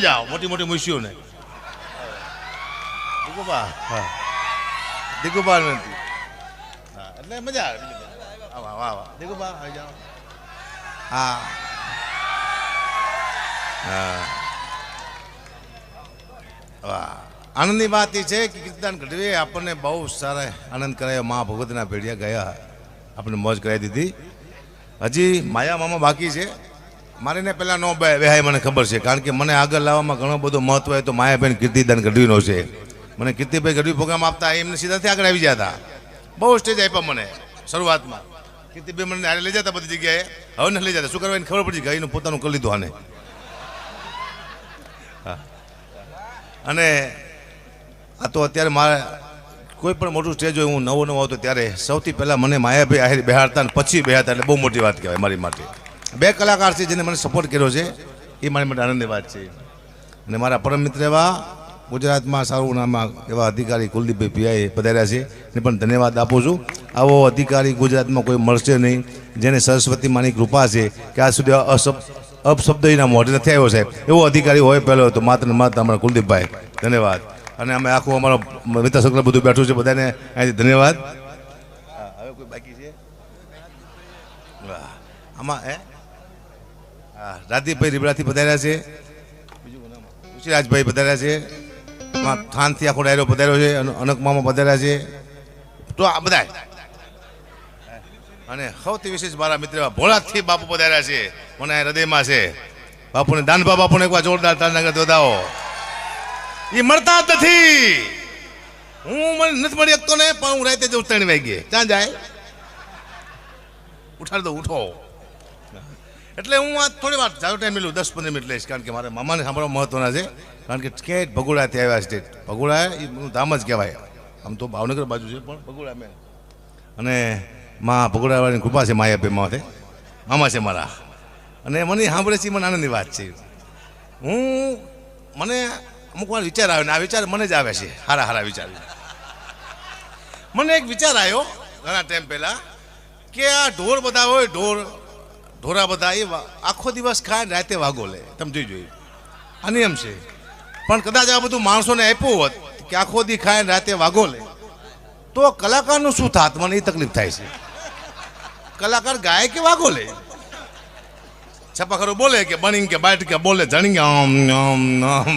જાઓ મોટી મોટી મુશીઓને દીકુબા. હા દીકુબા હા એટલે મજા આવે વાહ. વાહ વાહ દીકુબા આવી જાઓ. હા. હા. વાહ. આનંદની વાત એ છે કે કીર્તન ગઢવીએ આપણને બહુ સારા આનંદ કરાયો. મા ભગવતના ભેડિયા ગયા. આપણને મોજ કરાવી દીધી. હજી માયા મામા બાકી છે. મારે ને પહેલાં નો વેહાય મને ખબર છે. કારણ કે મને આગળ લાવવામાં ઘણો બધો મહત્વ હોય તો માયાબેન કીર્તિદાન ગઢવીનો છે. મને કીર્તિભાઈ ગઢવી પ્રોગ્રામ આપતા એમને સીધાથી આગળ આવી ગયા હતા બહુ સ્ટેજ આપ્યા મને શરૂઆતમાં. કીર્તિભાઈ મને આરે લઈ જતા બધી જગ્યાએ. હવે ને લઈ જતા. શું કરવાની ખબર પડી ગઈ? એનું પોતાનું કરી લીધું આને. અને આ તો અત્યારે મારે કોઈ પણ મોટું સ્ટેજ હોય, હું નવો નવો આવતો ત્યારે સૌથી પહેલાં મને માયાભાઈ આહિર બેહાડતા પછી બેહાડતા એટલે બહુ મોટી વાત કહેવાય મારી માટે. બે કલાકાર છે જેને મને સપોર્ટ કર્યો છે, એ મારી માટે આનંદની વાત છે. અને મારા પરમ મિત્ર એવા ગુજરાતમાં સારું નામમાં એવા અધિકારી કુલદીપભાઈ પીઆઈ પધાર્યા છે, એને પણ ધન્યવાદ આપું છું. આવો અધિકારી ગુજરાતમાં કોઈ મળશે નહીં, જેને સરસ્વતી માની કૃપા છે કે આજ સુધી અશબ અપશબ્દ એના મોઢે નથી આવ્યો સાહેબ. એવો અધિકારી હોય પહેલો તો માત્ર માત્ર અમારા કુલદીપભાઈ. ધન્યવાદ. અને અમે આખું અમારો મિત્ર સર્કલ બધું બેઠું છે, બધાને અહીંથી ધન્યવાદ. હવે કોઈ બાકી છે? આમાં, હે? હા રાદીપભાઈ રીબડાથી પધાર્યા છે. ઋષિરાજભાઈ પધાર્યા છે. થાનથી આખો ડાયરો પધાર્યો છે અનકમામાં અનક મામા પધાર્યા છે. તો આ બધા અને સૌથી વિશેષ મારા મિત્ર ભોળાથી બાપુ પધાર્યા છે. મને હૃદયમાં છે. બાપુને દાનભા બાપુને એકવાર જોરદાર તાળના વધાવો એ મળતા જ નથી. હું મને નથી મળી શકતો ને, પણ હું રાતે જઉં ત્રણ વાગ્યે. ક્યાં જાય? ઉઠાડી દો, ઉઠો. એટલે હું આ થોડી વાર ચાલો ટાઈમ મિલું દસ પંદર મિનિટ લઈશ, કારણ કે મારે મામાને સાંભળવા મહત્વના છે. કારણ કે સ્કેટ ભગોડાથી આવ્યા છે ભગોડા એ ધામ જ કહેવાય. આમ તો ભાવનગર બાજુ છે, પણ ભગોડા મેં અને મા ભગોડાવાળાની કૃપા છે માયા બે માથે. મામા છે મારા. અને મને સાંભળે છે મને આનંદની વાત છે. હું, મને અમુક વાર વિચાર આવે ને આ વિચાર મને જ આવે છે. હારા હારા વિચાર. મને એક વિચાર આવ્યો, ઘણા ટાઈમ પહેલાં, કે આ ઢોર બધા હોય, ઢોર ઢોરા બધા એ આખો દિવસ ખાય ને રાતે વાગો લે. તમે જોઈ જોઈ. આ નિયમ છે. પણ કદાચ આ બધું માણસોને આપ્યું હોત કે આખો દી ખાય ને રાતે વાગો લે, તો કલાકારનું શું થાત? મને એ તકલીફ થાય છે. કલાકાર ગાય કે વાગો લે? છપાખરો બોલે કે બની કે બાઈટ કે બોલે, જણી કે આમ આમ આમ.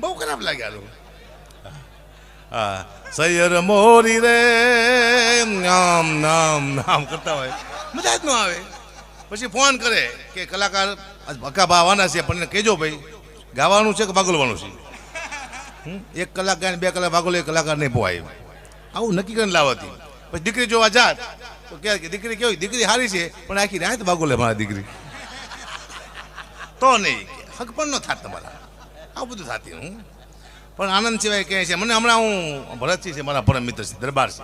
બહુ ખરાબ લાગ્યા હા સૈયર મોરી રે, નામ નામ નામ કરતા હોય. મજા જ ન આવે. પછી ફોન કરે કે કલાકાર આજ ભક્કા આવવાના છે, પણ કહેજો ભાઈ, ગાવાનું છે કે ભાગોલવાનું છે? એક કલાક ગાય બે કલાક ભાગોલો એક કલાકાર નહીં પોવાય આવું નક્કી કરીને લાવતી પછી દીકરી જોવા જાત, તો કે દીકરી કેવી? દીકરી સારી છે, પણ આખી રાત ભાગોલે મારા દીકરી. તો નહીં. હક પણ ન થાત તમારા. આવું બધું થાતી હું પણ આનંદ સિવાય કહે છે. મને હમણાં હું ભરતસિંહ છે, મારા પરમ મિત્ર છે, દરબાર છે.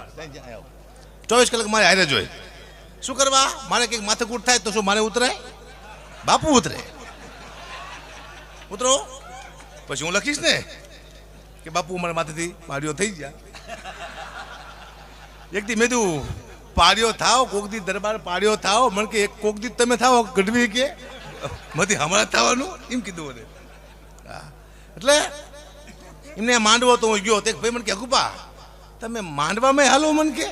ચોવીસ કલાક મારે હારે જોઈ શું કરવા? મારે કંઈક માથેકૂટ થાય તો શું મારે ઉતરે? બાપુ ઉતરે. ઉતરો. પછી હું લખીશ ને કે બાપુ મારા માથેથી પાડ્યો થઈ ગયા. એક દી મેં તું પાડ્યો થાવ કોક દી દરબાર પાડ્યો થાવ મને કે, એક કોક દી તમે થાવ ગઢવી કે? મથી હમણાં થવાનું. એમ કીધું મને. એટલે એમને માંડવો તો હું ગયો તે ભાઈ મને કે ગુપા તમે માંડવામાં હાલો મને કે.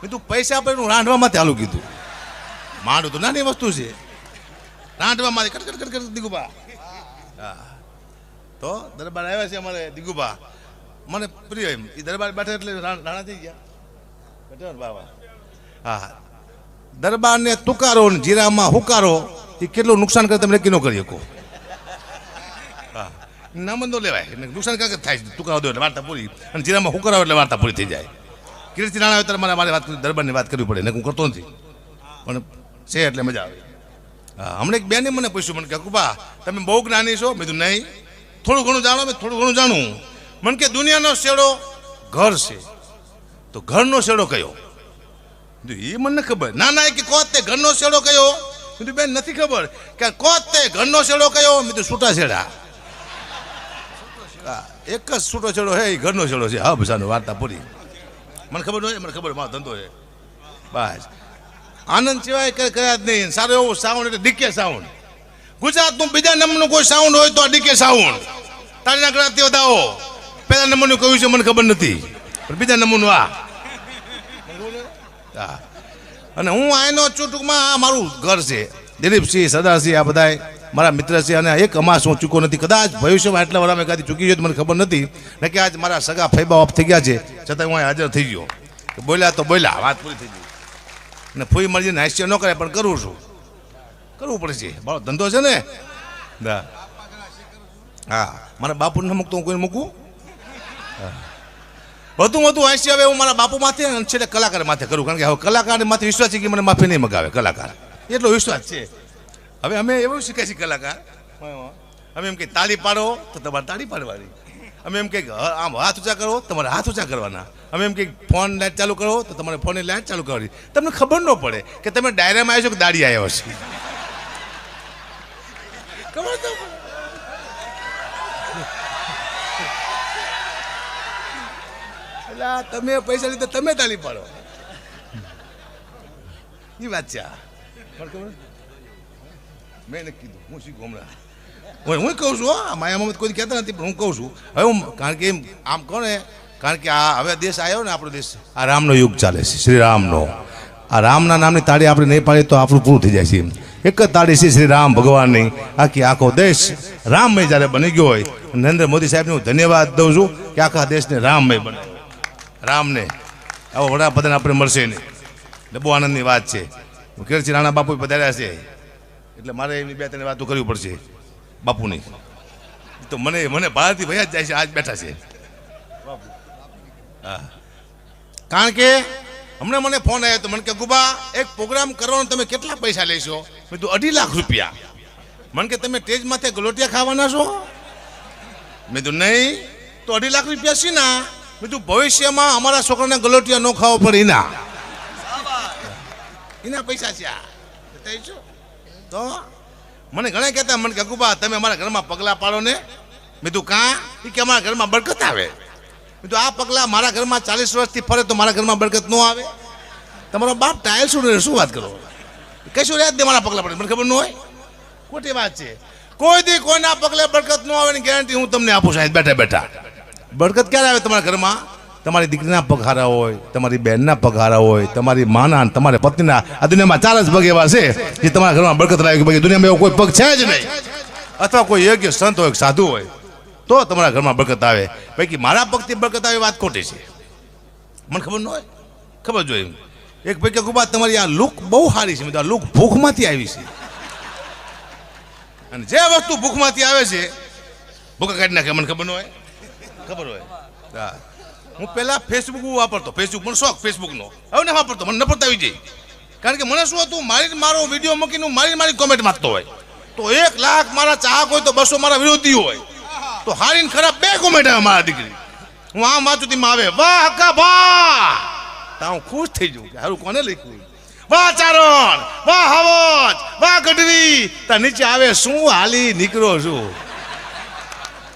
મેં તું પૈસા આપે હું રાંધવામાં હાલું કીધું. માંડવું તો નાની વસ્તુ છે. રાંધવામાં cut cut cut cut, Digubha. હા. તો દરબાર આવ્યા છે અમારે દિગુબા. મને પ્રિય એમ. એ દરબાર બેઠા એટલે રાણા થઈ ગયા. બેઠો બાબા હા. દરબારને તુકારો ને જીરામાં હુકારો એ કેટલું નુકસાન કરે તમે નક્કી ન કરી શકો. હા ન લેવાય. નુકસાન કાંક થાય? છે ટુકડાઓ દો એટલે વાર્તા પૂરી. અને જીરામાં હુકરાવો એટલે વાર્તા પૂરી થઈ જાય. કીર્તિ નાણા આવે ત્યારે મારે મારે વાત દરબારની વાત કરવી પડે. ને હું કરતો નથી. પણ છે એટલે મજા આવે. હા હમણાં એક બેને મને પૂછ્યું મને કે કૃપા તમે બહુ જ્ઞાની છો? મેં નહીં. થોડું ઘણું જાણો મેં થોડું ઘણું જાણું. મને કે દુનિયાનો શેડો ઘર છે. તો ઘરનો શેડો કયો? એ મને ખબર. ના ના કે કોત તે ઘરનો શેડો કયો? મેં બેન નથી ખબર. કે કોત તે ઘરનો શેડો કયો? મેં તો છૂટા હા, એક જ છૂટો છેડો હે ઘરનો છેડો છે. હા ભસાનો વાર્તા પૂરી. મને ખબર ન હોય, મને ખબર મારો ધંધો છે. બસ. આનંદ સિવાય કર્યા જ નહીં. સારો એવો સાઉન્ડ એટલે ડીકે સાઉન્ડ. ગુજરાતનું બીજા નંબરનું કોઈ સાઉન્ડ હોય તો આ ડીકે સાઉન્ડ. તારીના ગણાતી વધાવો પહેલા નંબરનું કહ્યું છે, મને ખબર નથી. પણ બીજા નંબરનું આ. અને હું આનો છું ટૂંકમાં, આ મારું ઘર છે. દિલીપસિંહ, સદાસિંહ, આ બધાય. મારા મિત્ર છે અને એક અમાસ હું ચૂકો નથી. કદાચ ભવિષ્યમાં એટલા વરામે એકાદી ચૂકી ગયો મને ખબર નથી. ને કે આજ મારા સગા ફૈબા ઓફ થઈ ગયા છે. છતાં હું હાજર થઈ ગયો. બોલ્યા તો બોલ્યા, વાત પૂરી થઈ ગઈ. અને ફૂઈ મરજીને હાસ્ય ન કરે પણ કરું છું. કરવું પડશે મારો ધંધો છે ને? હા. હા. મારા બાપુને ન મૂકતો હું કોઈને મૂકું? વધુ વધુ હાસ્ય હવે હું મારા બાપુ માથે અને છેલ્લે કલાકાર માથે કરું. કારણ કે હવે કલાકાર માથે વિશ્વાસ છે કે મને માફી નહીં મગાવે કલાકાર. એટલો વિશ્વાસ છે. હવે અમે એવું શીખે છે કલાકાર. અમે એમ કે તાળી પાડો તો તમારે તાળી પાડવાની. અમે એમ કે આમ હાથ ઊંચા કરો તમારે હાથ ઊંચા કરવાના. અમે એમ કે ફોન લાઇટ ચાલુ કરો તો તમારે ફોનની લાઇટ ચાલુ કરવાની. તમને ખબર ન પડે કે તમે ડાયરામાં આવ્યો છો કે દાડી આવ્યો છે. ખબર તો એટલે તમે પૈસા લીધા તમે તાલી પાડો. એ વાત છે પણ ખબર મેં નથી કીધું, હું શીખું હમણાં? હું કહું છું, હા માયા મમત કોઈ કહેતા નથી, પણ હું કહું છું. હવે હું, કારણ કે આમ કહો ને કારણ કે આ, હવે દેશ આવ્યો ને, આપણો દેશ, આ રામનો યુગ ચાલે છે, શ્રી રામનો. આ રામના નામની તાળી આપણે નહીં પાડીએ તો આપણું પૂરું થઈ જાય છે એક જ તાળી છે શ્રી રામ ભગવાનની. આખી, આખો દેશ રામમય જ્યારે બની ગયો હોય, નરેન્દ્ર મોદી સાહેબને હું ધન્યવાદ દઉં છું કે આખા દેશને રામમય બને. રામને. આવો વડાપ્રધાન આપણે મળશે નહીં. ડબ્બો આનંદની વાત છે. કેરચી રાણા બાપુ પધાર્યા છે. એટલે મારે એમની બે ત્રણ વાતો કરવી પડશે. બાપુની. તો મને મને ભારતી ભયા જ જાય છે આજ બેઠા છે. હા. કારણ કે હમણાં મને ફોન આવ્યો તો મને કે ગુબા એક પ્રોગ્રામ કરવાનો તમે કેટલા પૈસા લેશો? મેં તું અઢી લાખ રૂપિયા. મને કે તમે સ્ટેજ માથે ગલોટિયા ખાવાના છો? મેં તું નહીં. તો અઢી લાખ રૂપિયા છે ના મેં કીધું ભવિષ્યમાં અમારા છોકરાને ગલોટિયા ન ખાવો પડે એના એના પૈસા છે આ. બતાવી છો? તો મને ઘણા કહેતા, મને કે તમે અમારા ઘરમાં પગલાં પાડો ને. મેં તું કાં? એ કે, અમારા ઘરમાં બરકત આવે. મેં તું આ પગલાં મારા ઘરમાં ચાલીસ વર્ષથી ફરે તો મારા ઘરમાં બરકત ન આવે. તમારો બાપ ટાયલ શું શું વાત કરો? કશું રહ્યા જ નહીં મારા પગલાં પડે, મને ખબર ન હોય? ખોટી વાત છે. કોઈ દી કોઈના પગલે બરકત ન આવે ને ગેરંટી હું તમને આપું, સાહેબ, બેઠા બેઠા. બરકત ક્યારે આવે તમારા ઘરમાં? તમારી દીકરીના પગારા હોય, તમારી બહેનના પગારા હોય, તમારી માના તમારી પત્નીના, આ દુનિયામાં ચાર જ પગ એવા છે જે તમારા ઘરમાં બરકત લાવે કે દુનિયામાં એવો કોઈ પગ છે જ નહીં. અથવા કોઈ યોગ્ય સંત હોય, સાધુ હોય, તો તમારા ઘરમાં બરકત આવે. બાકી મારા પગથી બરકત આવે વાત ખોટી છે. મને ખબર ન હોય? ખબર જોઈએ એક પૈકી કુબા તમારી આ લુક બહુ સારી છે, આ લુક ભૂખમાંથી આવી છે. અને જે વસ્તુ ભૂખમાંથી આવે છે ભૂખા કાઢી નાખે, મને ખબર ન હોય? ખબર હોય. હા. હું પહેલા ફેસબુક વાપરતો. ફેસબુક મને શોખ ફેસબુકનો હવે ને વાપરતો, મને નફરત આવી જાય કારણ કે મને શું હતું, મારી મારો વીડિયો મૂકીને મારી મારી કોમેન્ટ માગતો હોય. તો એક લાખ મારા ચાહક હોય તો બસો મારા વિરોધી હોય. તો હારીને ખરાબ બે કોમેન્ટ આવે મારા દીકરી. હું આમ વાંચું તેમાં આવે, વાહ, કા વાહ તા હું ખુશ થઈ જઉં કે હારું, કોને લખ્યું? વાહ, ચારણ! વાહ, હવજ! વાહ, ગઢવી! તા નીચે આવે, શું હાલી, નીકળો છું?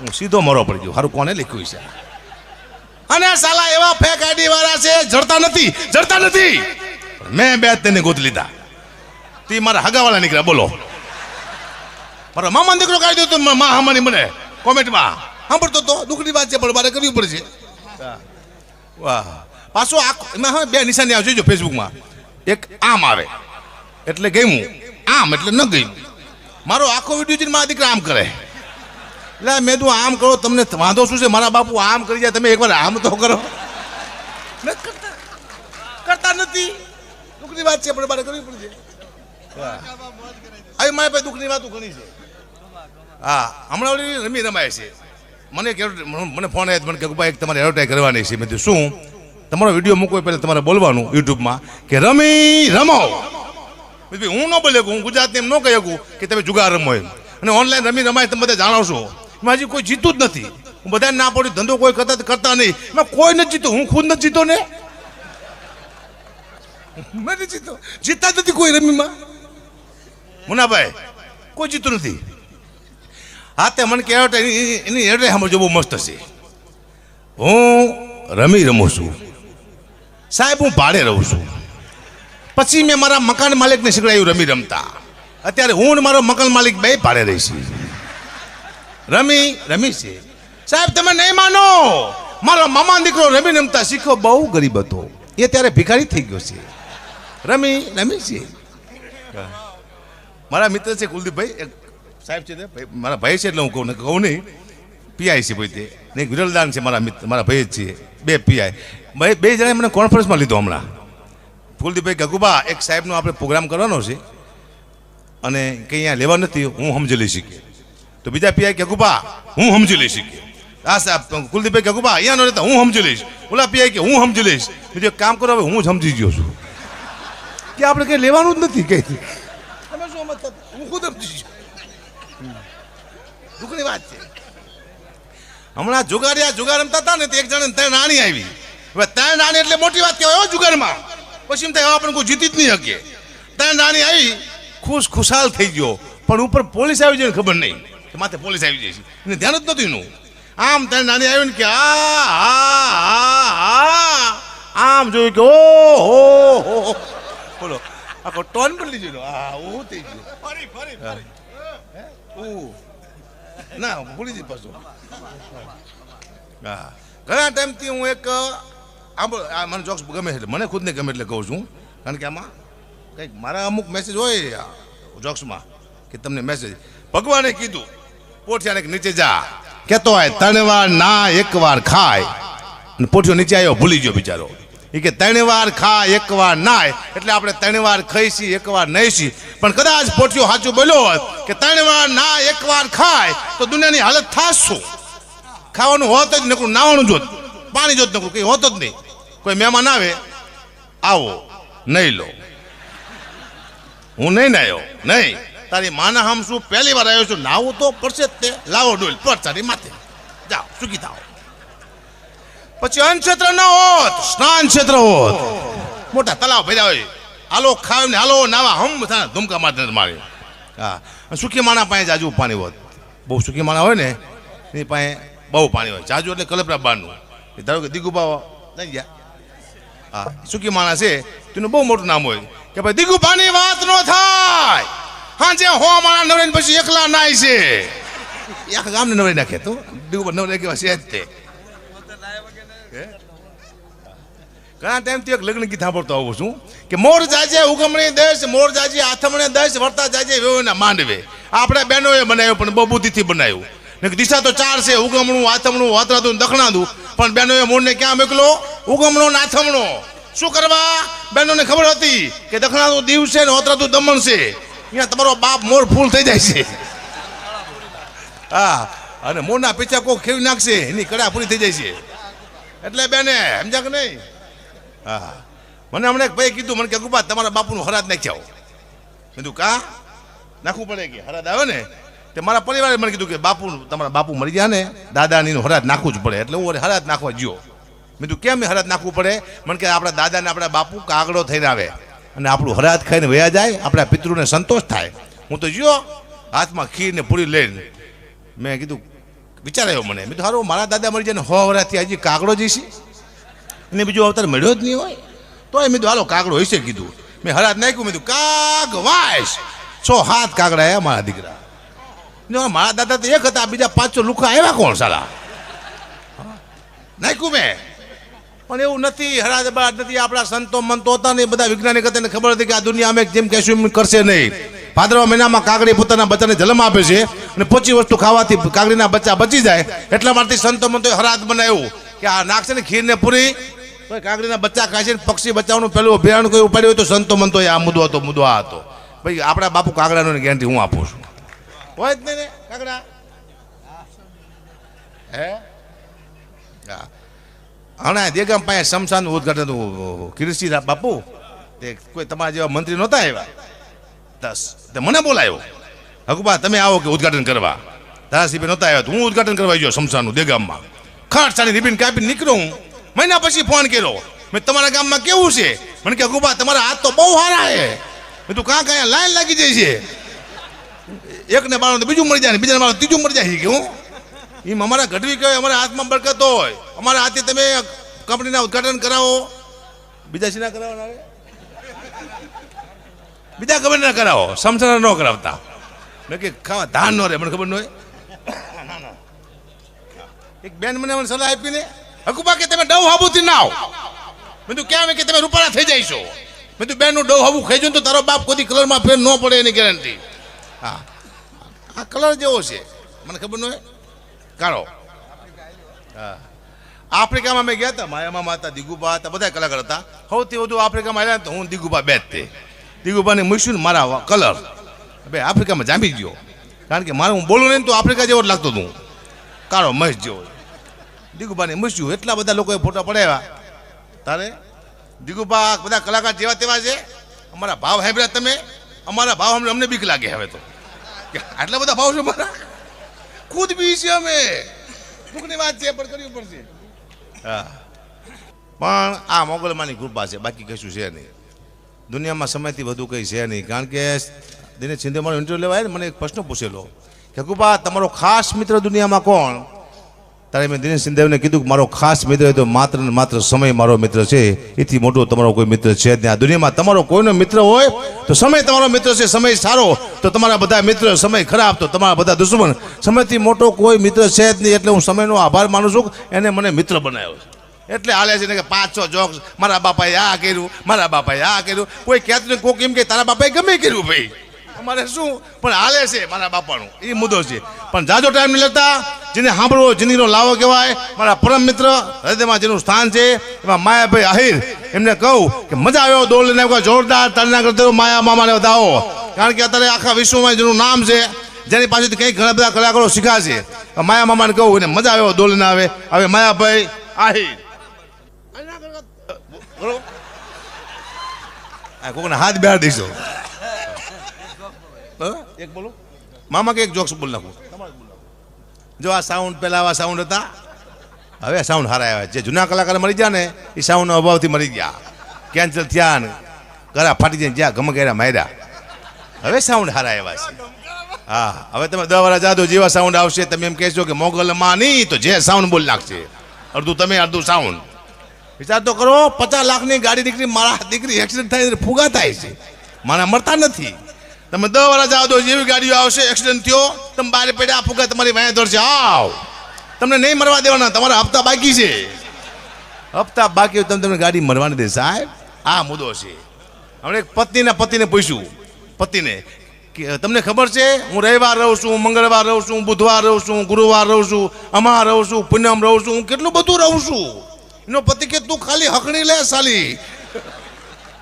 હું સીધો મરો પડી ગયો. હારું, કોને લખ્યું છે? અને સાલા એવા ફેક આઈડી વાળા છે, જડતા નથી જડતા નથી. મેં બે તેને ગોત લીધા. તે મારા હગાવાળા નીકળ્યા, બોલો. પર મામા દીકરો કાઢી દીધો તો મા હામાની મને કોમેન્ટમાં. સાંભળતો તો, દુઃખની વાત છે, પણ મારે કરવી પડશે. વાહ. પાછો આખો એમાં હા, બે નિશાની આવજો જો ફેસબુકમાં. એક આમ આવે. એટલે ગયું આમ, એટલે ન ગયું મારો આખો વીડિયો જોઈને મારા દીકરા આમ કરે. એટલે મેં તું આમ કરો, તમને વાંધો શું છે? મારા બાપુ આમ કરી જાય, તમે એકવાર આમ તો કરો. કરતા નથી. દુઃખની વાત છે, પણ મારે કરવી પડશે હવે મારી પાસે દુઃખની વાતો ઘણી છે. હા, હમણાં ઓલી રમી રમાય છે. મને કે મને ફોન આવ્યો મને કે ભાઈ તમારે એડવર્ટાઈઝ કરવાની છે. મેં શું? તમારો વીડિયો મૂકવો પહેલાં તમારે બોલવાનું યુટ્યુબમાં કે, રમી, રમો. હું ન બોલે હું ગુજરાતને એમ ન કહી શકું કે તમે જુગાર રમો એમ. અને ઓનલાઈન રમી રમાય તમે બધા જાણો છો. એમાં કોઈ જીતું જ નથી. હું બધાને ના પડ્યું ધંધો કોઈ કરતા કરતા નહીં. એમાં કોઈ નથી જીતો. હું ખુદ નથી જીતો ને? નથી જીતો. જીતતા જ નથી કોઈ રમીમાં. મુનાભાઈ, કોઈ જીતું નથી. હા, તે મને કહેવાય એની એની એડ્રેસ સમજો બહુ મસ્ત છે. હું રમી રમું છું. સાહેબ, હું ભાડે રહું છું. પછી મેં મારા મકાન માલિકને શીખડાયું રમી રમતા. અત્યારે હું મારો મકાન માલિક બે ભાડે રહીશ. રમી રમી છે. સાહેબ, તમે નહીં માનો. મારો મામા દીકરો રમી રમતા શીખો, બહુ ગરીબ હતો. એ ત્યારે ભિખારી થઈ ગયો છે. રમી રમી છે. મારા મિત્ર છે કુલદીપભાઈ સાહેબ છે મારા ભાઈ છે એટલે હું કહું કહું નહીં. પીઆઈ છે ભાઈ તે. ને એક વિરલદાન છે મારા મિત્ર, મારા ભાઈ જ છે. બે પીઆઈ. બે જણાએ મને કોન્ફરન્સમાં લીધો હમણાં. કુલદીપભાઈ ગગુબા, એક સાહેબનો આપણે પ્રોગ્રામ કરવાનો છે. અને કંઈ અહીંયા લેવા નથી, હું સમજી લઈ શીખી તો બીજા પીઆઈ કે ગગુબા હું સમજી લઈ શીખી આ સાહેબ કુલદીપભાઈ ગગુબા અહીંયા નો રહેતા હું સમજી લઈશ. ઓલા પીઆઈ કે હું સમજી લઈશ. બીજું કામ કરો હવે હું સમજી ગયો છું. કે આપણે કંઈ લેવાનું જ નથી કંઈ તમે શું હું ખુદ સમજી દુઃખની વાત છે. હમણાં જુગારિયા જુગાર રમતા હતા ને તે એક જણે ત્રણ નાણી આવી. હવે ત્રણ નાણી એટલે મોટી વાત કહેવાય જુગારમાં પછી એમ થાય આપણે કોઈ જીતી જ નહીં શકીએ ત્રણ નાણી આવી ખુશ ખુશાલ થઈ ગયો. પણ ઉપર પોલીસ આવી જાય ખબર નહીં. કે માથે પોલીસ આવી જાય છે એને ધ્યાન જ નથી એનું. આમ તને નાની આવ્યું ને કે આ આમ જોયું કે ઓ હો હો બોલો આખો ટોન બદલી ગયો આ ઓ થઈ ગયો. ફરી ફરી ફરી. ના ભૂલી જઈ પાછું. હા. ઘણા ટાઈમથી હું એક આમ આ મને જોક્સ ગમે છે એટલે મને ખુદને ગમે એટલે કહું છું. કારણ કે આમાં કંઈક મારા અમુક મેસેજ હોય જોક્સમાં કે તમને મેસેજ ભગવાને કીધું, પોઠિયાને નીચે જા. કેતો હોય, ત્રણ વાર ના, એક વાર ખાય. પોઠિયો નીચે આવ્યો, ભૂલી ગયો બિચારો. એ કે, ત્રણ વાર ખાય, એક વાર નાય. એટલે આપણે ત્રણ વાર ખાઈશી એક વાર નહીશી પણ કદાચ પોઠિયો સાચું બોલ્યો હોય કે, ત્રણ વાર ના, એક વાર ખાય, તો દુનિયાની હાલત થાશ ખાવાનું હોત જ નકરું નાવાનું જોત પાણી જોત નકરું, કંઈ હોત જ નહીં. કોઈ મહેમાન આવે, આવો, નહીં લો. હું નહીં નાયો, નહીં. તારી માના હમ શું પહેલી વાર આવ્યો છું. નાવું તો પડશે જ તે. લાવો ડોલ પર તારી માથે. જાઓ સુખી થાઓ. પછી અન્ન ક્ષેત્ર ન હોત સ્નાન ક્ષેત્ર હોત. મોટા તલાવ ભર્યા હોય. હાલો ખાવ ને હાલો નાવા હમ થાય ધુમકા મારતે મારે. હા સુખી માણા પાસે જાજુ પાણી હોત. બહુ સુખી માણા હોય ને, એની પાસે બહુ પાણી હોય. જાજુ એટલે કલપરા બારનું ધારો કે દિગુબા નહીં ગયા. હા સુખી માણસ છે, તેનું બહુ મોટું નામ હોય કે ભાઈ દિગુભાની વાત ન થાય. હા જે હો માણા નવરાઈને પછી એકલા નાય છે. આખા ગામને નવરાઈ નાખે તો? દિગુભા નવરાઈ કેવા છે જ તે? ઘણા ટાઈમથી એક લગ્ન ગીત સાંભળતો આવું છું કે મોર જાજે ઉગમણી દેશ, મોર જાજે આથમણે દેશ, વર્તા જાજે વેવના માંડવે. આપણે બહેનોએ બનાવ્યું પણ બહુ બુદ્ધિથી બનાવ્યું ને દિશા તો ચાર છે, ઉગમણું, આથમણું વાતરાતું દખણાદું પણ બહેનોએ મોરને ક્યાં મોકલો? ઉગમણો ને આથમણો. શું કરવા? બહેનોને ખબર હતી કે દખણાતું દીવ છે ને વાતરાતું દમણ છે. અહીંયા તમારો બાપ મોર ફૂલ થઈ જાય છે. હા, અને મોરના પીછા કોક ખેવી નાખશે, એની કડા પૂરી થઈ જાય છે. એટલે બેને, સમજ્યા કે નહીં? હા. મને હમણાં એક ભાઈ કીધું, મને કે, ગુબા, તમારા બાપુનું હરાજ નાખ્યા કીધું, કા? નાખવું પડે કે? હરાજ આવે ને? તે મારા પરિવારે મને કીધું કે બાપુ તમારા બાપુ મરી ગયા ને, દાદાનીનું હરાજ નાખવું જ પડે. એટલે હું હરાજ નાખવા જ્યો મેં કેમ હરાજ નાખવું પડે? મને કે, આપણા દાદાને આપણા બાપુ કાગડો થઈને આવે. અને આપણું હરાત ખાઈને વયા જાય, આપણા પિતૃને સંતોષ થાય. હું તો જો હાથમાં ખીર ને પૂરી લઈને મેં કીધું વિચાર આવ્યો મને. મેં હારું, મારા દાદા મરી જાય હો વરાથી હજી કાગડો જઈશી અને બીજું અવતાર મળ્યો જ નહીં હોય. તો એ મેં હાલો, કાગડો હશે, કીધું. મેં હરાત નાખ્યું, મેં કાગ વાસ. છો હાથ કાગડા આવ્યા મારા દીકરા. મારા દાદા તો એક હતા, બીજા પાંચસો લુખા આવ્યા કોણ સારા નાખ્યું મેં. પણ એવું નથી હરાજ નથી, આપણા સંતો મંતો હતા ને બધા વૈજ્ઞાનિક હતા ખબર હતી કે આ દુનિયા અમે જેમ કહેશું એમ કરશે નહીં. ભાદરવા મહિનામાં કાગડી પોતાના બચ્ચાને જન્મ આપે છે અને પોચી વસ્તુ ખાવાથી કાગડીના બચ્ચા બચી જાય. એટલા માટે સંતો મંતો હરાજ બનાવ્યું કે આ નાખશે ને ખીરને પૂરી કાગડીના બચ્ચા ખાય છે ને પક્ષી બચાવવાનું પહેલું અભિયાન કોઈ ઉપાડ્યું હોય તો સંતો મંતો આ મુદ્દો હતો, મુદ્દો આ હતો. ભાઈ, આપણા બાપુ કાગડાનો ગેરંટી હું આપું છું. હોય જ નહીં ને કાગડા? હે? હા. હમણાં દેગામ પાસે શમશાનનું ઉદઘાટન હતું કિરીશી બાપુ, તે કોઈ તમારા જેવા મંત્રી નહોતા આવ્યા. દસ તે મને બોલાયો. હકુબા તમે આવો કે ઉદઘાટન કરવા. ધારાસભ્ય નહોતા આવ્યા તો હું ઉદઘાટન કરવા ગયો શમશાનનું દેગામમાં. ખાટ સાની રિબિન કાપી નીકળ્યો હું. મહિના પછી ફોન કર્યો. મેં તમારા ગામમાં કેવું છે? મને કે હકુબા તમારા હાથ તો બહુ સારા છે. મેં તું કાં કાંઈ લાઈન લાગી જાય છે. એકને બાળો બીજું મરી જાય બીજાને બાળો ત્રીજું મરી જાય કે હું? એમ અમારા ગઢવી કહેવાય, અમારા હાથમાં બરકત હોય. અમારા હાથે તમે કંપનીના ઉદઘાટન કરાવો. બીજા શીના કરાવવાના આવે? બીજા ખબર ના કરાવો. સમસણ ન કરાવતા. નક્કી ખાવા ધાન ન રહે, મને ખબર ન હોય. એક બેન મને મને સલાહ આપીને, હકુબા, કે તમે ડવ હાબુથી ના આવો. મેં તું કેમ કે તમે રૂપાળા થઈ જઈશો. મેં તું બેનનું ડવ હાબુ ખાઈ જો તો તારો બાપ કોઈ કલરમાં ફેર ન પડે એની ગેરંટી હા. આ કલર જેવો છે. મને ખબર ન હોય. કાઢો. હા. આફ્રિકામાં મેં ગયા હતા, માયામાં માતા, દિગુબા હતા, બધા કલાકાર હતા. સૌથી વધુ આફ્રિકામાં આવ્યા તો હું દિગુબા બે તે. દિગુબાને મૂક્યું ને મારા કલર. બે, આફ્રિકામાં જામી ગયો. કારણ કે મારે હું બોલું નહીં તો આફ્રિકા જેવો લાગતો હતું કાળો મહેશ જેવો. દિગુબાને મૂક્યું. એટલા બધા લોકોએ ફોટા પડાવ્યા. તારે? દિગુબા, બધા કલાકાર જેવા તેવા છે? અમારા ભાવ સાંભળ્યા તમે? અમારા ભાવ અમને બીક લાગે હવે તો. આટલા બધા ભાવ છે મારા? ખુદ બી છે અમે. દુઃખની વાત છે, પણ કરવી પડશે. હા. પણ આ મોગલમાની કૃપા છે, બાકી કશું છે નહીં. દુનિયામાં સમયથી વધુ કંઈ છે નહીં, કારણ કે દિનેશ સિંધે મારો ઇન્ટરવ્યુ લેવાય મને એક પ્રશ્ન પૂછેલો કે, કૃપા, તમારો ખાસ મિત્ર દુનિયામાં કોણ? ત્યારે મેં દિનેશ સિંધેવને કીધું કે મારો ખાસ મિત્ર તો માત્ર ને માત્ર સમય મારો મિત્ર છે. એથી મોટો તમારો કોઈ મિત્ર છે જ નહીં. આ દુનિયામાં તમારો કોઈનો મિત્ર હોય તો સમય તમારો મિત્ર છે. સમય સારો તો તમારા બધા મિત્ર, સમય ખરાબ તો તમારા બધા દુશ્મન. સમયથી મોટો કોઈ મિત્ર છે જ નહીં એટલે હું સમયનો આભાર માનું છું. એને મને મિત્ર બનાવ્યો એટલે હાલે છે ને કે પાંચ, છ જોક્સ. મારા બાપાએ આ કર્યું, મારા બાપાએ આ કર્યું. કોઈ કહેતું કોક એમ કે તારા બાપાએ ગમે કર્યું ભાઈ. અમારે શું? પણ હાલે છે મારા બાપાનું. એ મુદ્દો છે. પણ જાજો ટાઈમ નહીં લેતા. જેને સાંભળવો જિંદગીનો લાવો કહેવાય. મારા પરમ મિત્ર હૃદયમાં જેનું સ્થાન છે એમાં માયાભાઈ આહિર એમને કહું કે મજા આવ્યો દોડ લઈને જોરદાર તારીના કરતો માયા મામાને વધાવો. કારણ કે અત્યારે આખા વિશ્વમાં જેનું નામ છે જેની પાસેથી કંઈક ઘણા બધા કલાકારો શીખાશે માયા મામાને કહું એને મજા આવ્યો દોલને આવે. હવે માયાભાઈ આહિર કોકને હાથ બેહાર દઈશો એક બોલો? મામા કે એક જોક્સ બોલ નાખું. જો આ સાઉન્ડ પહેલાં આવા સાઉન્ડ હતા? હવે સાઉન્ડ હારા આવ્યા જે જૂના કલાકાર મરી ગયા ને, એ સાઉન્ડનો અભાવથી મરી ગયા. કેન્સલ થયા ને, ગળા ફાટી જાય જ્યાં ગમે ગયા માર્યા. હવે સાઉન્ડ હારા આવ્યા છે. હા, હવે તમે દસ વાળા જાદો જેવા સાઉન્ડ આવશે, તમે એમ કહેશો કે મોગલમાં નહીં, તો જે સાઉન્ડ બોલ નાખશે. અડધું તમે, અડધું સાઉન્ડ વિચાર તો કરો, પચાસ લાખની ગાડી દીકરી, મારા દીકરી એક્સિડન્ટ થાય ફુગા થાય છે. મારા મરતા નથી. તમે દસ વાળા જાઓ તો જેવી ગાડીઓ આવશે એક્સિડન્ટ થયો, તમે બારે પડ્યા ફુગા તમારી વાયા દોડશે આવ. તમને નહીં મરવા દેવાના, તમારા હપ્તા બાકી છે. હપ્તા બાકી તમે તમને ગાડી મરવાની દે, સાહેબ. આ મુદ્દો છે. હમણાં એક પત્નીના પતિને પૂછ્યું. પતિને કે, તમને ખબર છે, હું રવિવાર રહું છું મંગળવાર રહું છું બુધવાર રહું છું ગુરુવાર રહું છું, અમાર રહું છું, પૂનમ રહું છું, હું કેટલું બધું રહું છું. એનો પતિ કે, તું ખાલી હકણી લે, સાલી.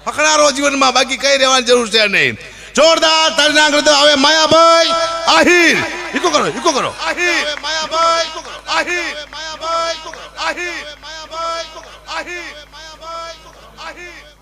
હકણારો જીવનમાં બાકી કઈ રહેવાની જરૂર છે નહીં. જોરદાર તારીના આગળ તો હવે માયાભાઈ આહીર. ઇકો કરો ઇકો કરો. આહિર. માયાભાઈ આહિર. માયાભાઈ આહિર. માયાભાઈ આહિર. માયાભાઈ આહિર.